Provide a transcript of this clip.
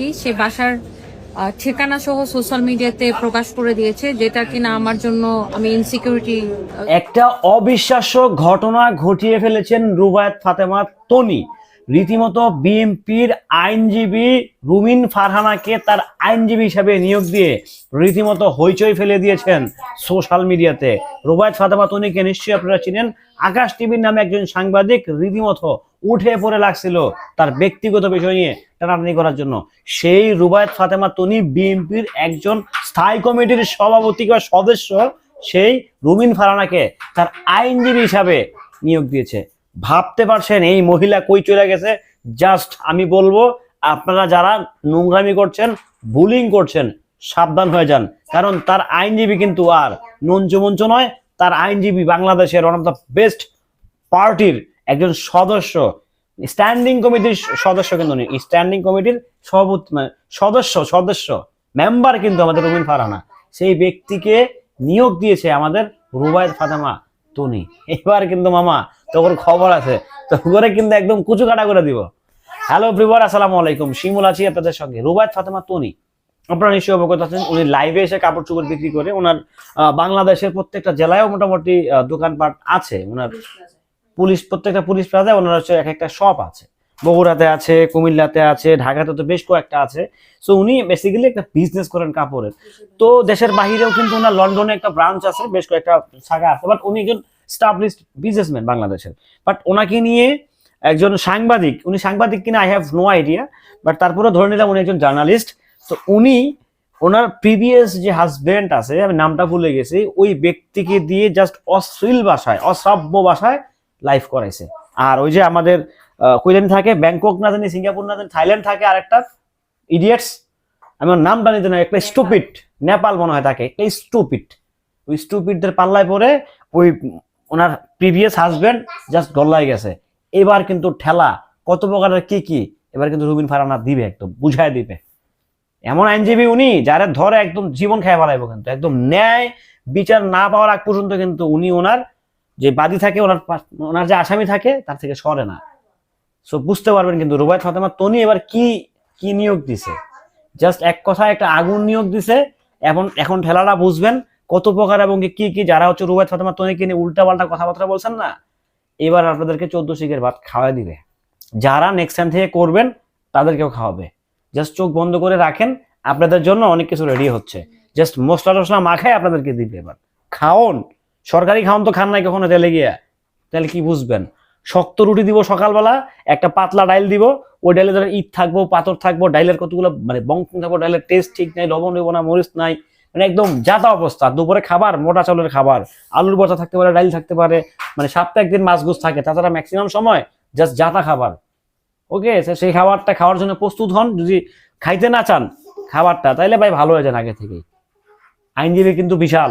কি, সে বাসার ঠিকানা সহ সোশ্যাল মিডিয়াতে প্রকাশ করে দিয়েছে, যেটা কিনা আমার জন্য আমি ইনসিকিউরিটি একটা অবিশ্বাস্য ঘটনা ঘটিয়ে ফেলেছেন রুবায়ত ফাতেমা তনি। রীতিমতো বিএনপির আইনজীবী রুমিন ফারহানাকে তার আইনজীবী হিসাবে নিয়োগ দিয়ে রীতিমতো হইচই ফেলে দিয়েছেন সোশ্যাল মিডিয়াতে রুবায়ত ফাতেমা তনিকে নিশ্চয়ই আপনারা চিনেন। আকাশ টিভির নামে একজন সাংবাদিক রীতিমতো উঠে পড়ে লাগছিল তার ব্যক্তিগত বিষয় নিয়ে টানাটানি করার জন্য। সেই রুবায়ত ফাতেমা তনি বিএনপির একজন স্থায়ী কমিটির সভাপতি বা সদস্য, সেই রুমিন ফারানাকে তার আইনজীবী হিসাবে নিয়োগ দিয়েছে। ভাবতে পারছেন এই মহিলা কই চলে গেছে? জাস্ট আমি বলব, আপনারা যারা নোংরামি করছেন, বুলিং করছেন, সাবধান হয়ে যান। কারণ তার আইনজীবী কিন্তু আর নঞ্চ মঞ্চ নয়, তার আইনজীবী বাংলাদেশের ওয়ান অফ দ্য বেস্ট পার্টির একজন সদস্য স্ট্যান্ডিং কমিটির সদস্য কিন্তু নয় স্ট্যান্ডিং কমিটির সভাপতি মানে সদস্য সদস্য মেম্বার কিন্তু আমাদের রুমিন ফারানা সেই ব্যক্তিকে নিয়োগ দিয়েছে আমাদের রুবায়ত ফাতেমা তনি। এবার কিন্তু মামা তোর খবর আছে তোর কিন্তু একদম কুচু কাটা করে দিব। হ্যালো ব্রিবার আসসালামু আলাইকুম। শিমুল আছি আপনাদের সঙ্গে। রুবায়ত ফাতেমা তনি। আপনারা নিশ্চয়ই অবগত আছেন, উনি লাইভে এসে কাপড় চোপড় বিক্রি করে ওনার বাংলাদেশের প্রত্যেকটা জেলায়ও মোটামুটি দোকানপাট আছে। ওনার পুলিশ প্রত্যেকটা পুলিশ প্লাজায় ওনার হচ্ছে এক একটা শপ আছে। বগুড়াতে আছে, কুমিল্লাতে আছে, ঢাকাতে তো বেশ কয়েকটা আছে। সো উনি বেসিক্যালি একটা বিজনেস করেন কাপড়ের। তো দেশের বাহিরেও কিন্তু ওনার লন্ডনে একটা ব্রাঞ্চ আছে, বেশ কয়েকটা শাখা আছে বাট উনি একজন স্টাবলিশড বিজনেসম্যান বাংলাদেশের। বাট ওনাকে নিয়ে একজন সাংবাদিক, উনি সাংবাদিক কিনা I have no idea but তারপরে ধরে নিলাম উনি একজন জার্নালিস্ট তো উনি ওনার প্রিভিয়াস যে হাজব্যান্ড আছে, আমি নামটা ভুলে গেছি, ওই ব্যক্তিকে দিয়ে জাস্ট অশ্লীল ভাষায় অসভ্য ভাষায় লাইভ করাইছে। আর ওই যে আমাদের কুইলেন থাকে? ব্যাংকক না জানি সিঙ্গাপুর না জানি থাইল্যান্ড থাকে আরেকটা। ইডিয়েটস আমি ওর নামটা নিতে না একটা স্টুপিড নেপাল মনে হয় থাকে একটা স্টুপিড ওই স্টুপিডদের পাল্লায় পরে ওই ওনার প্রিভিয়াস হাজব্যান্ড জাস্ট গল্লায় গেছে। এবার কিন্তু ঠেলা কত প্রকারের কি কি এবার কিন্তু রুবিন ফারানা দিবে একদম বুঝায় দিবে। এমন আইনজীবী উনি যারা ধরে একদম জীবন খেয়ে ফেলাইবো কিন্তু একদম ন্যায় বিচার না পাওয়ার আগ পর্যন্ত কিন্তু উনি ওনার যে বাদী থাকে, ওনার ওনার যে আসামি থাকে, তার থেকে সরে না। সো বুঝতে পারবেন কিন্তু রুবায়ত ফাতেমা তনি এবার কি কি নিয়োগ দিছে? জাস্ট এক কথায় একটা আগুন নিয়োগ দিছে। এখন এখন ঠেলাটা বুঝবেন কত প্রকার এবং কি কি যারা হচ্ছে রুবায়ত ফাতেমা নিয়ে উল্টা পাল্টা কথাবার্তা বলছেন না, এবার আপনাদেরকে চোদ্দ শিখের ভাত খাওয়াই দিবে। যারা নেক্সট টাইম থেকে করবেন, তাদেরকেও খাওয়াবে। জাস্ট চোখ বন্ধ করে রাখেন, আপনাদের জন্য অনেক কিছু রেডি হচ্ছে। জাস্ট মশলা টসলা মাখায় আপনাদেরকে দিবে এবার। খাওন। সরকারি খাওন তো খান নাই কখনো তেলে গিয়া। তাহলে কি বুঝবেন? শক্ত রুটি দিব সকালবেলা, একটা পাতলা ডাইল দিব, ওই ডাইলে ধর ইট থাকব, পাথর থাকব, ডাইলের কতগুলো মানে বংশ থাকব, ডাইলের টেস্ট ঠিক নাই, লবণ দেবো না, মরিচ নাই মানে একদম জাতা অবস্থা। দুপুরে খাবার, মোটা চাউলের খাবার, আলুর ভর্তা থাকতে পারে, ডাইল থাকতে পারে মানে সপ্তাহে একদিন মাছ গুছ থাকে, তাছাড়া ম্যাক্সিমাম সময় জাস্ট জাতা খাবার। ওকে সেই খাবারটা খাওয়ার জন্য প্রস্তুত হন, যদি খাইতে না চান খাবারটা, তাইলে ভাই ভালো হয়ে যান আগে থেকেই। আইনজীবী কিন্তু বিশাল।